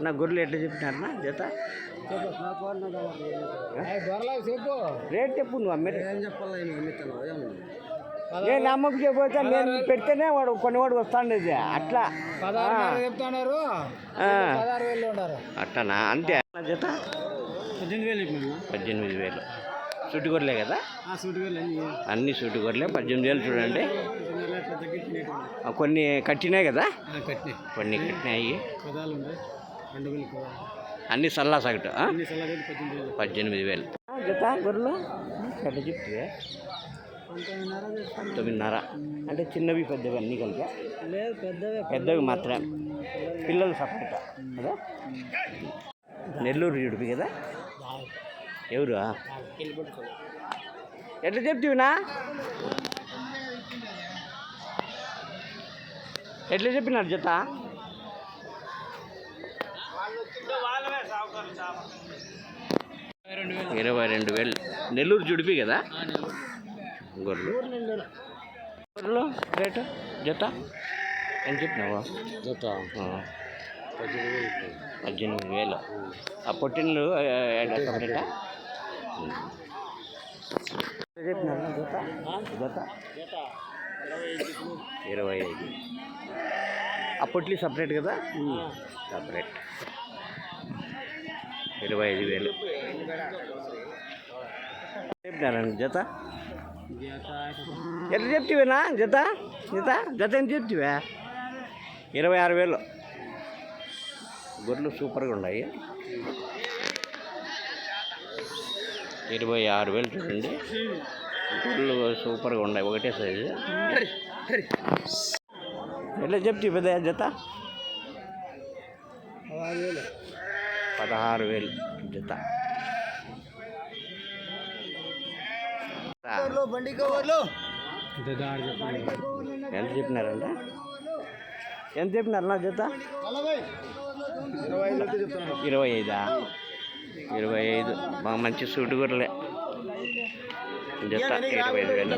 నా గొర్రెలు ఎట్లా చెప్పినారన్నా జత? చెప్పు రేట్ చెప్పు నువ్వు అమ్మిస్తాను నేను అమ్మకు చెప్పితే నేను పెడితేనే వాడు కొనేవాడు వస్తాండేది అట్లా. చెప్తున్నారు. అట్లానా? అంతే. జత? పద్దెనిమిది వేలు పద్దెనిమిది వేలు. సుట్టి గొర్రెలే కదా అన్ని అన్ని సుట్టి గొర్రెలే పద్దెనిమిది వేలు చూడండి కొన్ని కట్టినాయి కదా? కొన్ని కట్టినాయి. అన్ని సల్లా సగటు పద్దెనిమిది వేలు. జత గొర్రెలు? ఎట్లా చెప్తే పంతొమ్మిదిన్నర అంటే చిన్నవి పెద్దవి అన్నీ కలిపి? లేదు పెద్దవే. పెద్దవి మాత్రమే పిల్లలు సపరేట్? కదా? నెల్లూరు జుడిపి కదా? ఎవరు? ఎట్లా చెప్తివినా? ఎట్లా చెప్పినారు జత? ఇరవై రెండు వేలు. నెల్లూరు జుడిపి కదా? గొర్రెలు. గొర్రెలు రేటు జత? ఎంత చెప్పినావా? జత. పద్దెనిమిది వేలు. ఆ పొట్టిన్లు చెప్పినారు జత జత? జత? ఇరవై ఐదు. ఆ పొట్లి సపరేట్ కదా సపరేట్ ఇరవై ఐదు వేలు. చెప్పినారండి జత? ఎట్లా చెప్తివేనా జత? జత? జత ఎంత చెప్తివా? ఇరవై ఆరు వేలు. గొర్రెలు సూపర్గా ఉన్నాయి. ఇరవై ఆరు వేలు చూడండి. గొర్రెలు సూపర్గా ఉన్నాయి ఒకటే సైజు. ఎట్లా చెప్తే పెద్ద జత? పదహారు వేలు జత. ఎంత చెప్పినారంట ఎంత చెప్పినారు నా జత? ఇరవై ఇరవై ఐదా? ఇరవై ఐదు బాగా మంచి సూటు గొర్రెలే జత ఇరవై ఐదు వేలు.